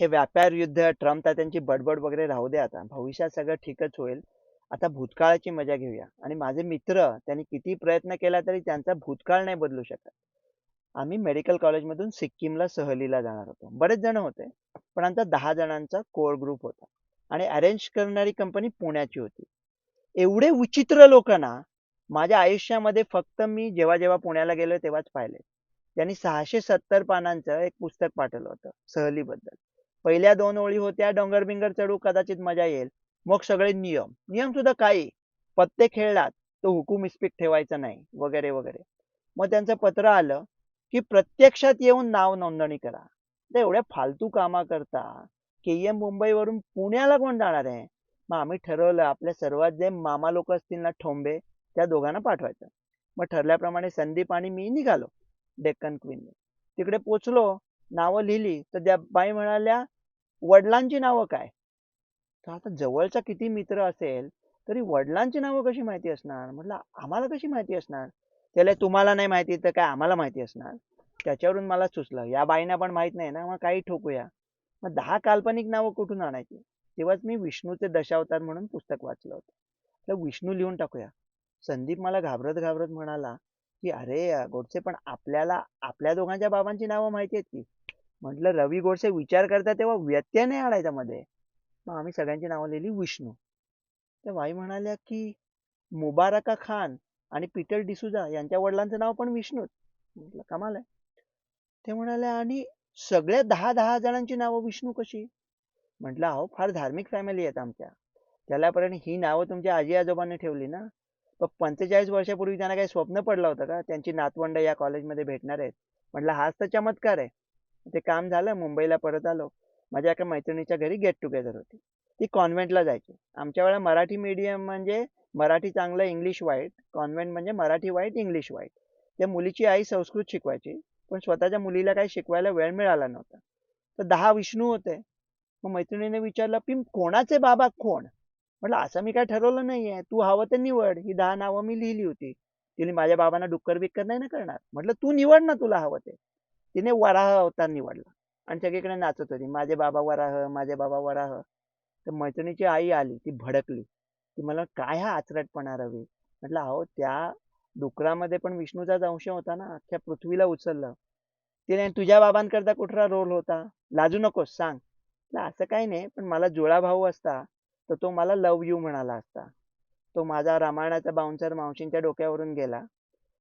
हे व्यापार युद्ध ट्रम्प तात्यांची बडबड वगैरे राहू दे आता. भविष्यात सगळं ठीकच होईल. आता भूतकाळाची मजा घेऊया. आणि माझे मित्र त्यांनी किती प्रयत्न केला तरी त्यांचा भूतकाळ नाही बदलू शकत. आम्ही मेडिकल कॉलेजमधून सिक्कीमला सहलीला जाणार होतो. बरेच जण होते पण आमचा दहा जणांचा कोर ग्रुप होता. आणि अरेंज करणारी कंपनी पुण्याची होती. एवढे विचित्र लोक ना माझ्या आयुष्यामध्ये फक्त मी जेव्हा जेव्हा पुण्याला गेलो तेव्हाच पाहिले. त्यांनी सहाशे सत्तर पानांचं एक पुस्तक पाठवलं होतं सहलीबद्दल. पहिल्या दोन ओळी होत्या डोंगर बिंगर चढू कदाचित मजा येईल. मग सगळे नियम. नियम सुद्धा काही. पत्ते खेळलात तो हुकूम इस्पिक ठेवायचा नाही. वगैरे वगैरे. मग त्यांचं पत्र आलं की प्रत्यक्षात येऊन नाव नोंदणी करा. तर एवढ्या फालतू कामा करता. के एम मुंबईवरून पुण्याला कोण जाणार आहे? मग आम्ही ठरवलं आपल्या सर्वात जे मामा लोक असतील ना ठोंबे त्या दोघांना पाठवायचं. मग ठरल्याप्रमाणे संदीप आणि मी निघालो डेक्कन क्वीन तिकडे पोचलो नावं लिहिली तर त्या बाई म्हणाल्या वडिलांची नावं काय? तर आता जवळचा किती मित्र असेल तरी वडिलांची नावं कशी माहिती असणार? म्हटलं आम्हाला कशी माहिती असणार? त्याला तुम्हाला नाही माहिती तर काय आम्हाला माहिती असणार? त्याच्यावरून मला सुचलं. या बाईंना पण माहीत नाही ना मग काही ठोकूया. मग दहा काल्पनिक नावं कुठून आणायची? तेव्हाच मी विष्णूचे दशावतार म्हणून पुस्तक वाचलं होतं. तर विष्णू लिहून टाकूया. संदीप मला घाबरत घाबरत म्हणाला की अरे गोडसे पण आपल्याला आपल्या दोघांच्या बाबांची नावं माहिती आहेत की? म्हटलं रवी गोडसे विचार करता तेव्हा व्यत्यय नाही आणायचा मध्ये. मग आम्ही सगळ्यांची नावं लिहिली विष्णू. तर बाई म्हणाल्या की मुबारका खान आणि पीटर डिसुजा यांच्या वडिलांचं नाव पण विष्णूच. म्हटलं कमाल आहे. ते म्हणाले आणि सगळ्या दहा दहा जणांची नावं विष्णू कशी? म्हटलं अहो फार धार्मिक फॅमिली आहेत आमच्या. त्यालापर्यंत ही नावं तुमच्या आजी आजोबांनी ठेवली ना. पण पंचेचाळीस वर्षापूर्वी त्यांना काही स्वप्न पडलं होतं का? त्यांची नातवंड या कॉलेजमध्ये भेटणार आहेत. म्हटलं हाच तर चमत्कार आहे. ते काम झालं मुंबईला परत आलो. माझ्या एका मैत्रिणीच्या घरी गेट टुगेदर होती. ती कॉन्व्हेंटला जायची. आमच्या वेळेला मराठी मीडियम म्हणजे मराठी चांगलं इंग्लिश वाईट कॉन्व्हेंट म्हणजे मराठी वाईट इंग्लिश वाईट त्या मुलीची आई संस्कृत शिकवायची पण स्वतःच्या मुलीला काही शिकवायला वेळ मिळाला नव्हता. तर दहा विष्णू होते. मग मैत्रिणीने विचारलं पिम कोणाचे बाबा कोण? म्हटलं असं मी काय ठरवलं नाहीये. तू हवं ते निवड. ही दहा नावं मी लिहिली होती. तिने माझ्या बाबांना डुक्कर बिक्कर नाही ना करणार? म्हटलं तू निवड ना तुला हवं ते. तिने वराह अवतार निवडला. आणि सगळीकडे नाचत होती. माझे बाबा वराह माझे बाबा वराह. तर मैत्रिणीची आई आली. ती भडकली. ती मला काय हा आचरटपणा रवी? म्हटलं अहो त्या डुकरामध्ये पण विष्णूचाच अंश होता ना. अख्ख्या पृथ्वीला उचललं. तिने तुझ्या बाबांकरता कुठला रोल होता? लाजू नकोस सांग. असं काही नाही. पण मला जुळा भाऊ असता. तर तो मला लव यू म्हणाला असता. तो माझा रामायणाचा बाउन्सर मावशींच्या डोक्यावरून गेला.